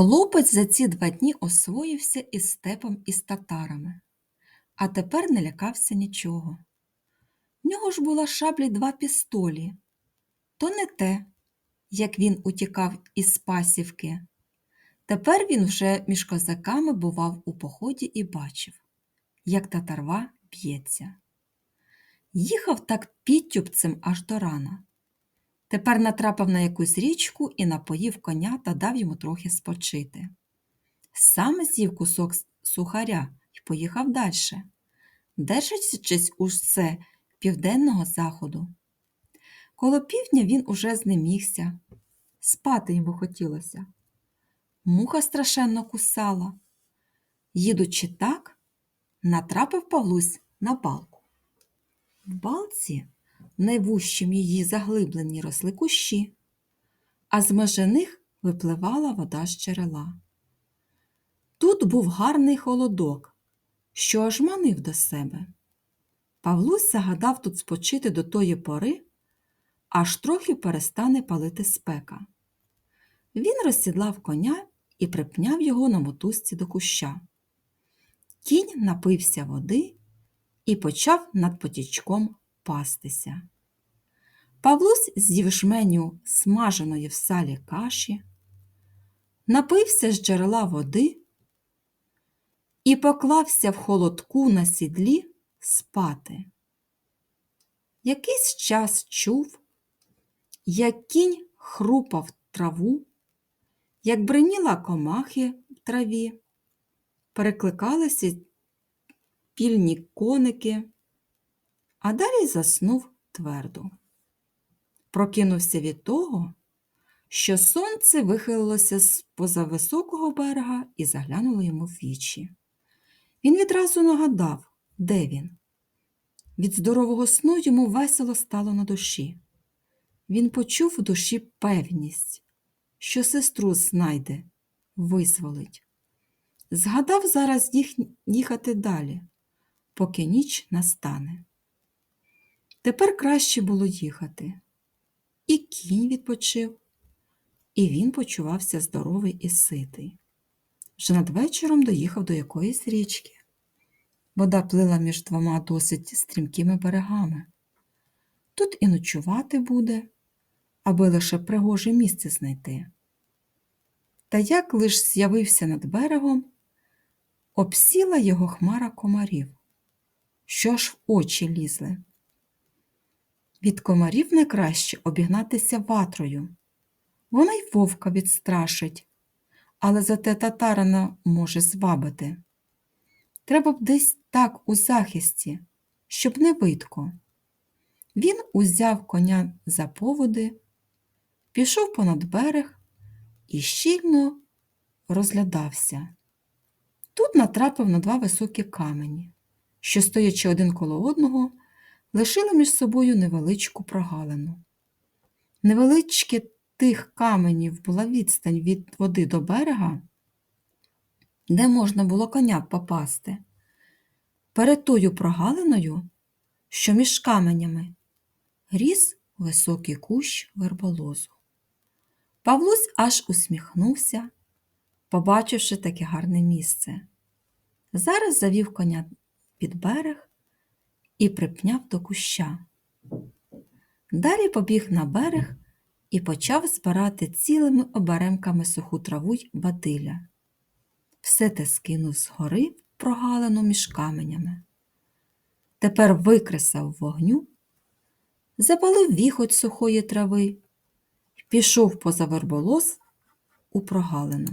Хлопець за ці два дні освоївся із степом і з татарами, а тепер не лякався нічого. В нього ж була шаблі два пістолі, то не те, як він утікав із пасівки. Тепер він вже між козаками бував у поході і бачив, як татарва б'ється. Їхав так підтюбцем аж до рана. Тепер натрапив на якусь річку і напоїв коня та дав йому трохи спочити. Сам з'їв кусок сухаря і поїхав далі, держачись усе південного заходу. Коло півдня він уже знемігся, спати йому хотілося. Муха страшенно кусала. Їдучи так, натрапив Павлусь на балку. В балці в найвужчім її заглибленні росли кущі, а з межи них випливала вода з джерела. Тут був гарний холодок, що аж манив до себе. Павлусь загадав тут спочити до тої пори, аж трохи перестане палити спека. Він розсідлав коня і припняв його на мотузці до куща. Кінь напився води і почав над потічком пастися. Павлусь з'їв жменю смаженої в салі каші, напився з джерела води і поклався в холодку на сідлі спати. Якийсь час чув, як кінь хрупав траву, як бриніла комахи в траві, перекликалися пільні коники, а далі заснув твердо. Прокинувся від того, що сонце вихилилося з поза високого берега і заглянуло йому в вічі. Він відразу нагадав, де він. Від здорового сну йому весело стало на душі. Він почув в душі певність, що сестру знайде, визволить. Згадав зараз їх їхати далі, поки ніч настане. Тепер краще було їхати. І кінь відпочив, і він почувався здоровий і ситий. Вже надвечором доїхав до якоїсь річки. Вода плила між двома досить стрімкими берегами. Тут і ночувати буде, аби лише пригоже місце знайти. Та як лиш з'явився над берегом, обсіла його хмара комарів, що аж в очі лізли. Від комарів найкраще обігнатися ватрою. Вона й вовка відстрашить, але зате татарина може звабити. Треба б десь так у захисті, щоб не видко. Він узяв коня за поводи, пішов понад берег і щільно розглядався. Тут натрапив на два високі камені, що, стоячи один коло одного, лишили між собою невеличку прогалину. Невеличкі тих каменів була відстань від води до берега, де можна було коня попасти. Перед тою прогалиною, що між каменями, ріс високий кущ верболозу. Павлусь аж усміхнувся, побачивши таке гарне місце. Зараз завів коня під берег і припняв до куща. Далі побіг на берег і почав збирати цілими оберемками суху траву й бадиля. Все те скинув згори в прогалину між каменями. Тепер викресав вогню, запалив віхоть сухої трави пішов поза верболоз у прогалину.